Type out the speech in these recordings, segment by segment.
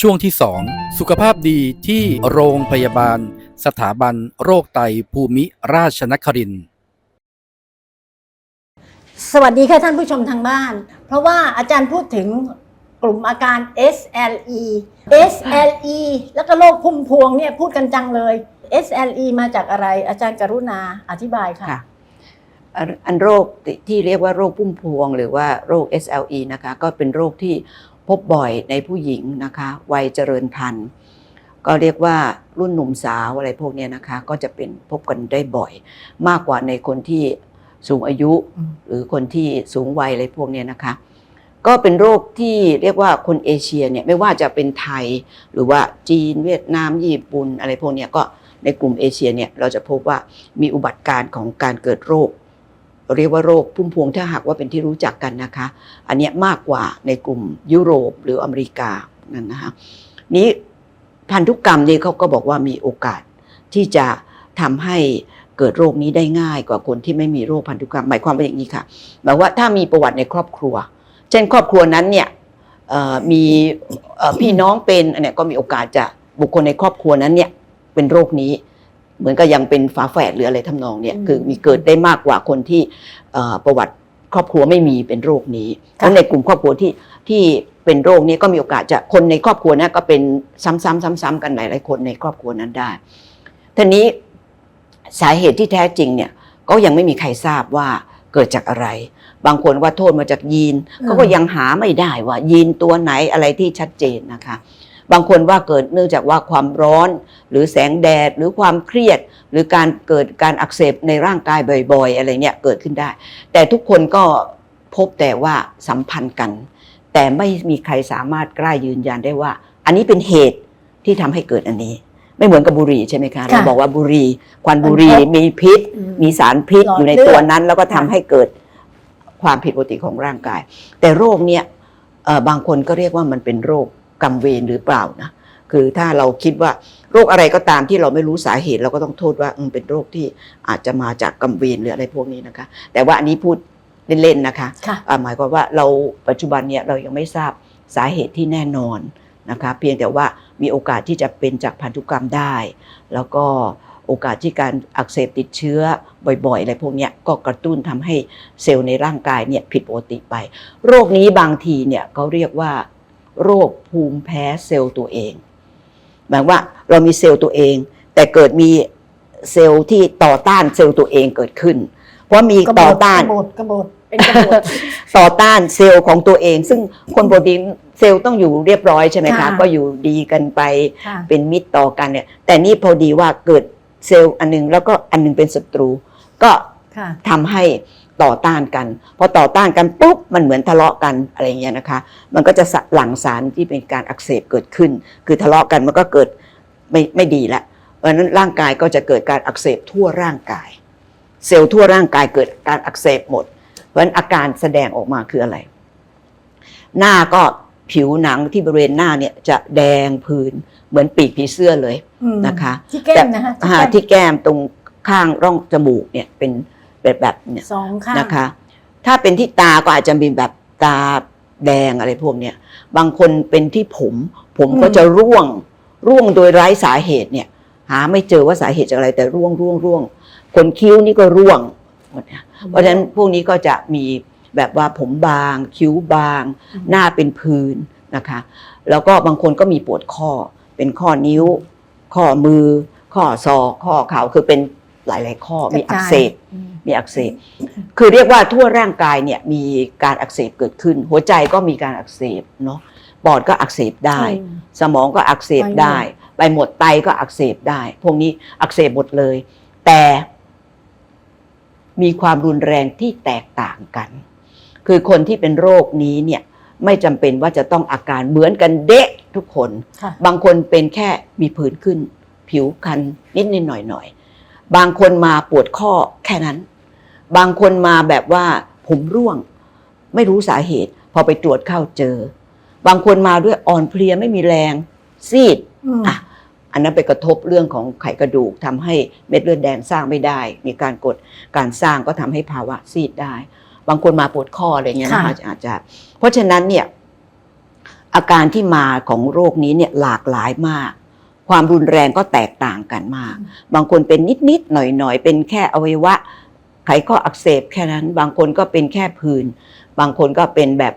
ช่วงที่ 2 สุขภาพดีที่โรงพยาบาล สถาบันโรคไตภูมิราชนครินทร์สวัสดีค่ะท่านผู้ชมทางบ้าน เพราะว่าอาจารย์พูดถึงกลุ่มอาการ SLE SLE แล้วก็โรคพุ่มพวงเนี่ยพูดกันจังเลย SLE มาจากอะไรอาจารย์กรุณาอธิบายค่ะค่ะอันอันโรคที่เรียกว่าโรคพุ่มพวง หรือว่าโรค SLE นะคะ ก็เป็นโรคที่ พบบ่อยในผู้หญิงนะคะวัยเจริญพันธุ์ก็เรียกว่ารุ่นหนุ่มสาวอะไรพวกเนี้ยนะคะ ก็จะเป็นพบกันได้บ่อย มากกว่าในคนที่สูงอายุอืมหรือคนที่สูงวัยอะไรพวกเนี้ยนะคะ ก็เป็นโรคที่เรียกว่าคนเอเชียเนี่ยไม่ว่าจะเป็นไทยหรือว่าจีนเวียดนามญี่ปุ่นอะไรพวกเนี้ยก็ในกลุ่มเอเชียเนี่ยเราจะพบว่ามีอุบัติการณ์ของการเกิดโรค เรียกว่าโรคพุ่มพวงถ้าหากว่าเป็นที่รู้จักกันนะคะ อันนี้มากกว่าในกลุ่มยุโรปหรืออเมริกานั่นนะคะนี้พันธุกรรมนี่เขาก็บอกว่ามีโอกาสที่จะทำให้เกิดโรคนี้ได้ง่ายกว่าคนที่ไม่มีโรคพันธุกรรม หมายความว่าอย่างนี้ค่ะหมายว่าถ้ามีประวัติในครอบครัว เช่นครอบครัวนั้นเนี่ยมีพี่น้องเป็นอันเนี้ยก็มีโอกาสจะบุคคลในครอบครัวนั้นเนี่ยเป็นโรคนี้ เหมือนกับยังเป็นฝาแฝดหรืออะไรทำนองเนี่ยอืมคือมีเกิดได้มากกว่าคนที่เอ่อประวัติครอบครัวไม่มีเป็นโรคนี้เพค่ะราะในกลุ่มครอบครัวที่ที่เป็นโรคนี้ก็มีโอกาสจะคนในครอบครัวนั้นก็เป็นซ้ำๆซ้ำๆกันหลายๆคนในครอบครัวนั้นได้ทีนี้สาเหตุที่แท้จริงเนี่ยก็ยังไม่มีใครทราบว่าเกิดจากอะไร บางคนว่าโทษมาจากยีนอืมเขาก็ยังหาไม่ได้ว่ายีนตัวไหนอะไรที่ชัดเจนนะคะ บางคนว่าเกิดเนื่องจากว่าความร้อน หรือแสงแดดหรือความเครียด หรือการเกิดการอักเสบในร่างกายบ่อยๆ อะไรเนี่ยเกิดขึ้นได้ แต่ทุกคนก็พบแต่ว่าสัมพันธ์กัน แต่ไม่มีใครสามารถกล้ายืนยันได้ว่า อันนี้เป็นเหตุที่ทำให้เกิดอันนี้ ไม่เหมือนกับบุหรี่ใช่ไหมคะเราบอกว่าบุหรี่ควันบุหรี่มีพิษอืมมีสารพิษหลอดอยู่ในเลือดตัวนั้น แล้วก็ทำค่ะให้เกิดความผิดปกติของร่างกาย แต่โรคเนี่ยเอ่อบางคนก็เรียกว่ามันเป็นโรค กำเวรหรือเปล่านะคือถ้าเราคิดว่าโรคอะไรก็ตามที่เราไม่รู้สาเหตุเราก็ต้องโทษว่าอืมเป็นโรคที่อาจจะมาจากกำเวรหรืออะไรพวกนี้นะคะ แต่ว่าอันนี้พูดเล่นๆนะคะค่ะอ่าหมายความว่าเราปัจจุบันเนี่ยเรายังไม่ทราบสาเหตุที่แน่นอนนะคะเพียงแต่ว่ามีโอกาสที่จะเป็นจากพันธุกรรมได้ แล้วก็โอกาสที่การอักเสบติดเชื้อบ่อยๆอะไรพวกเนี้ยก็กระตุ้นทำให้เซลล์ในร่างกายเนี่ยผิดปกติไป โรคนี้บางทีเนี่ยเขาเรียกว่า โรคภูมิแพ้เซลล์ตัวเอง หมายว่าเรามีเซลล์ตัวเอง แต่เกิดมีเซลล์ที่ต่อต้านเซลล์ตัวเองเกิดขึ้น เพราะมีกระบต่อดต้านกระบดกระบดเป็นกระบดต่อต้านเซลล์ของตัวเอง ซึ่งคนปกติเซลล์ต้องอยู่เรียบร้อยใช่ไหมคะค่ะก็อยู่ดีกันไปค่ะเป็นมิตรต่อกันเนี่ย แต่นี่พอดีว่าเกิดเซลล์อันหนึงแล้วก็อันหนึงเป็นศัตรู ก็ค่ะทำให้ ต่อต้านกัน พอต่อต้านกันปุ๊บมันเหมือนทะเลาะกันอะไรเงี้ยนะคะ มันก็จะหลั่งสารที่เป็นการอักเสบเกิดขึ้น คือทะเลาะกันมันก็เกิดไม่ไม่ดีละเพราะฉะนั้นร่างกายก็จะเกิดการอักเสบทั่วร่างกาย เซลล์ทั่วร่างกายเกิดการอักเสบหมด เพราะฉะนั้นอาการแสดงออกมาคืออะไร หน้าก็ผิวหนังที่บริเวณหน้าเนี่ยจะแดงพื้นเหมือนปีกผีเสื้อเลยอืมนะคะที่แก้มนะคะอ่าที่แก้มที่แก้มตรงข้างร่องจมูกเนี่ยเป็น แบบแบบเนี่ยสองข้างนะคะ ถ้าเป็นที่ตาก็อาจจะมีแบบตาแดงอะไรพวกเนี้ยบางคนเป็นที่ผม ผมก็จะร่วงร่วงโดยไร้สาเหตุเนี่ย หาไม่เจอว่าสาเหตุจากอะไรแต่ร่วงร่วงร่วงคนคิ้วนี่ก็ร่วงหมดเนี่ยเพราะฉะนั้นพวกนี้ก็จะมีแบบว่าผมบาง คิ้วบางอืมหน้าเป็นพื้นนะคะ แล้วก็บางคนก็มีปวดข้อ เป็นข้อนิ้ว ข้อมือ ข้อศอกข้อเข่าคือเป็นหลาย ๆ ข้อมีอักเสบอื มมีอักเสบคือเรียกว่าทั่วร่างกายเนี่ยมีการอักเสบเกิดขึ้น หัวใจก็มีการอักเสบเนาะปอดก็อักเสบได้อืมสมองก็อักเสบได้ใบหมดไตก็อักเสบได้ พวกนี้อักเสบหมดเลย แต่มีความรุนแรงที่แตกต่างกัน คือคนที่เป็นโรคนี้เนี่ยไม่จำเป็นว่าจะต้องอาการเหมือนกันเดะทุกคนค่ะบางคนเป็นแค่มีผื่นขึ้น ผิวคันนิดนิดหน่อยหน่อยๆบางคนมาปวดข้อแค่นั้น บางคนมาแบบว่าผมร่วง ไม่รู้สาเหตุ พอไปตรวจเข้าเจอ บางคนมาด้วยอ่อนเพลียไม่มีแรง ซีดอืมอะอันนั้นไปกระทบเรื่องของไขกระดูกทำให้เม็ดเลือดแดงสร้างไม่ได้ มีการกดการสร้างก็ทำให้ภาวะซีดได้ บางคนมาปวดข้ออะไรเงี้ยนะคะอาจจะเพราะฉะนั้นเนี่ยอาการที่มาของโรคนี้เนี่ยหลากหลายมาก ความรุนแรงก็แตกต่างกันมาก บางคนเป็นนิดๆหน่อยๆ เป็นแค่อวัยวะ ไขข้ออักเสบแค่นั้น บางคนก็เป็นแค่ผื่นบางคนก็เป็นแบบ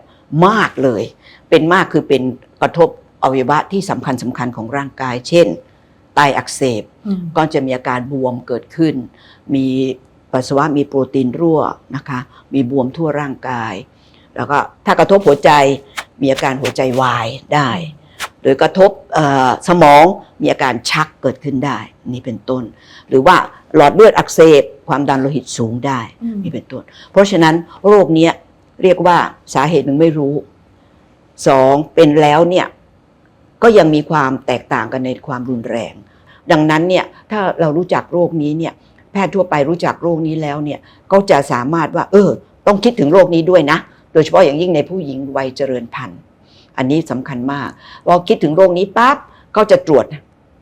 มากเลย เป็นมากคือเป็นกระทบอวัยวะที่สำคัญสำคัญของร่างกาย เช่น ไตอักเสบอืมก็จะมีอาการบวมเกิดขึ้น มีปัสสาวะมีโปรตีนรั่วนะคะ มีบวมทั่วร่างกาย แล้วก็ถ้ากระทบหัวใจมีอาการหัวใจวายได้ หรือกระทบเอ่อสมองมีอาการชักเกิดขึ้นได้ นี่เป็นต้น หรือว่าหลอดเลือดอักเสบ ความดันโลหิตสูงได้อืมนี่เป็นต้นเพราะฉะนั้นโรคเนี้ยเรียกว่าสาเหตุหนึ่งไม่รู้สองเป็นแล้วเนี่ยก็ยังมีความแตกต่างกันในความรุนแรง ดังนั้นเนี่ยถ้าเรารู้จักโรคนี้เนี่ยแพทย์ทั่วไปรู้จักโรคนี้แล้วเนี่ยก็จะสามารถว่า เออ ต้องคิดถึงโรคนี้ด้วยนะ โดยเฉพาะอย่างยิ่งในผู้หญิงวัยเจริญพันธุ์ อันนี้สำคัญมากพอคิดถึงโรคนี้ปั๊บก็จะตรวจ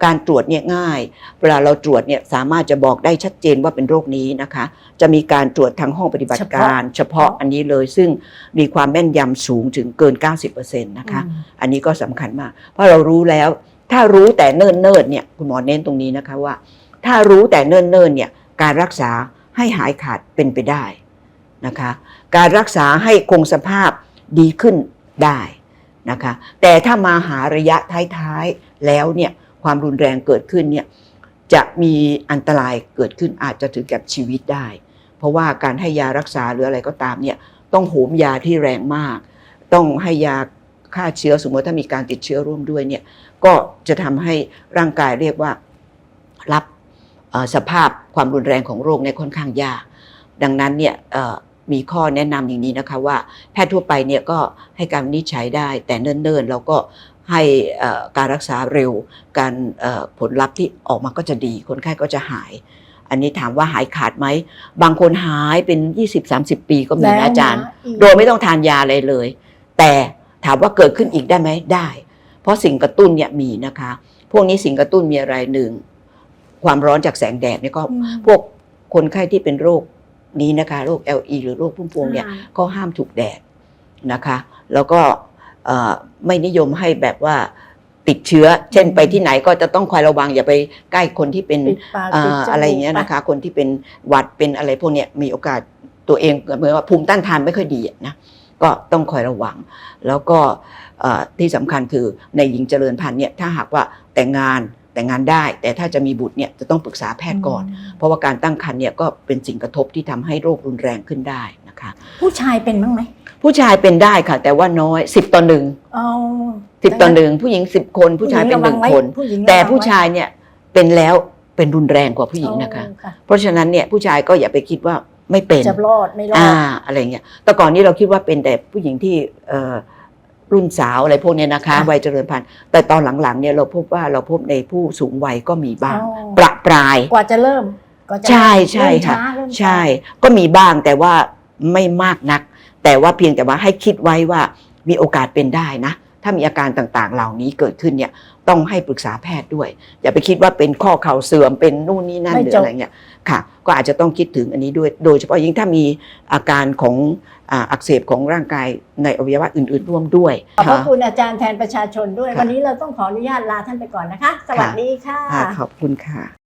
การตรวจเนี่ยง่าย เวลาเราตรวจเนี่ยสามารถจะบอกได้ชัดเจนว่าเป็นโรคนี้นะคะ จะมีการตรวจทางห้องปฏิบัติการ เฉพาะอันนี้เลยซึ่งมีความแม่นยำสูงถึงเกิน 90%นะคะอืมอันนี้ก็สำคัญมาก เพราะเรารู้แล้ว ถ้ารู้แต่เนิ่นเนินๆเนี่ยคุณหมอเน้นตรงนี้นะคะว่า ถ้ารู้แต่เนิ่นเนินๆเนี่ยการรักษาให้หายขาดเป็นไปได้นะคะ การรักษาให้คงสภาพดีขึ้นได้นะคะ แต่ถ้ามาหาระยะท้ายๆแล้วเนี่ย ความรุนแรงเกิดขึ้นเนี่ยจะมีอันตรายเกิดขึ้นอาจจะถึงกับชีวิตได้ เพราะว่าการให้ยารักษาหรืออะไรก็ตามเนี่ยต้องโหมยาที่แรงมาก ต้องให้ยาฆ่าเชื้อสมมติถ้ามีการติดเชื้อร่วมด้วยเนี่ยก็จะทำให้ร่างกายเรียกว่ารับสภาพความรุนแรงของโรคเนี่ยค่อนข้างยากดังนั้นเนี่ยมีข้อแนะนำอย่างนี้นะคะว่าแพทย์ทั่วไปเนี่ยก็ให้การวินิจฉัยได้ แต่เนิ่นๆเราก็ ให้เอ่อการรักษาเร็ว การเอ่อผลลัพธ์ที่ออกมาก็จะดี คนไข้ก็จะหาย อันนี้ถามว่าหายขาดไหม บางคนหายเป็น 20-30 ปีก็มีนะอาจารย์อีกโดยไม่ต้องทานยาอะไรเลย แต่ถามว่าเกิดขึ้นอีกได้ไหมได้ เพราะสิ่งกระตุ้นเนี่ยมีนะคะ พวกนี้สิ่งกระตุ้นมีอะไรหนึ่ง ความร้อนจากแสงแดดเนี่ยก็อืมพวกคนไข้ที่เป็นโรคนี้นะคะ โรค LE หรือโรคพุ่มพวงเนี่ยอ่าก็ห้ามถูกแดดนะคะ แล้วก็เอ่อ ไม่นิยมให้แบบว่าติดเชื้อ เช่นไปที่ไหนก็จะต้องคอยระวังอย่าไปใกล้คนที่เป็นปิดปากเอ่ปิดอจมูกอะไรอย่างเงี้ยนะคะ คนที่เป็นหวัดเป็นอะไรพวกเนี้ยมีโอกาสตัวเองเหมือนว่าภูมิต้านทานไม่ค่อยดีอะนะก็ต้องคอยระวัง แล้วก็เอ่อที่สำคัญคือในหญิงเจริญพันธุ์เนี่ยถ้าหากว่าแต่งงาน แต่งงานได้ แต่ถ้าจะมีบุตรเนี่ยจะต้องปรึกษาแพทย์ก่อน เพราะว่าการตั้งครรภ์เนี่ยก็เป็นสิ่งกระทบที่ทำให้โรครุนแรงขึ้นได้นะคะ ผู้ชายเป็นบ้างไหมผู้ชายเป็นได้ค่ะ แต่ว่าน้อย10ต่อหนึ่งเอาสิบต่อหนึ่งผู้หญิงสิบคน ผู้ชายเป็นหนึ่งคนผู้หญิงระวังไว้แต่ผู้ชายเนี่ยเป็นแล้วเป็นรุนแรงกว่าผู้หญิงนะคะเอาค่ะเพราะฉะนั้นเนี่ยผู้ชายก็อย่าไปคิดว่าไม่เป็นจะรอดไม่รออ่าดอะไรเงี้ยแต่ก่อนนี้เราคิดว่าเป็นแต่ผู้หญิงที่เอ่อ รุ่นสาวอะไรพวกเนี้ยนะคะค่ะวัยเจริญพันธุ์ แต่ตอนหลังๆเนี่ยเราพบว่าเราพบในผู้สูงวัยก็มีบ้างอ๋อประปรายกว่าจะเริ่มกว่าจะใช่ใช่เริ่มค่ะช้าเริ่มช้าใช่ ก็มีบ้างแต่ว่าไม่มากนัก แต่ว่าเพียงแต่ว่าให้คิดไว้ว่ามีโอกาสเป็นได้นะ ถ้ามีอาการต่างๆ เหล่านี้เกิดขึ้นเนี่ยต้องให้ปรึกษาแพทย์ด้วย อย่าไปคิดว่าเป็นข้อเข่าเสื่อมเป็นนู่นนี่นั่นไม่หรือจบอะไรเงี้ยค่ะ ก็อาจจะต้องคิดถึงอันนี้ด้วย โดยเฉพาะยิ่งถ้ามีอาการของ อ่าอักเสบของร่างกายในอวัยวะอื่น ๆ ร่วมด้วย ขอบพระค่ะคุณอาจารย์แทนประชาชนด้วย ค่ะ วันนี้เราต้องขออนุญาตลาท่านไปก่อนนะคะ สวัสดีค่ะค่ะขอบคุณค่ะ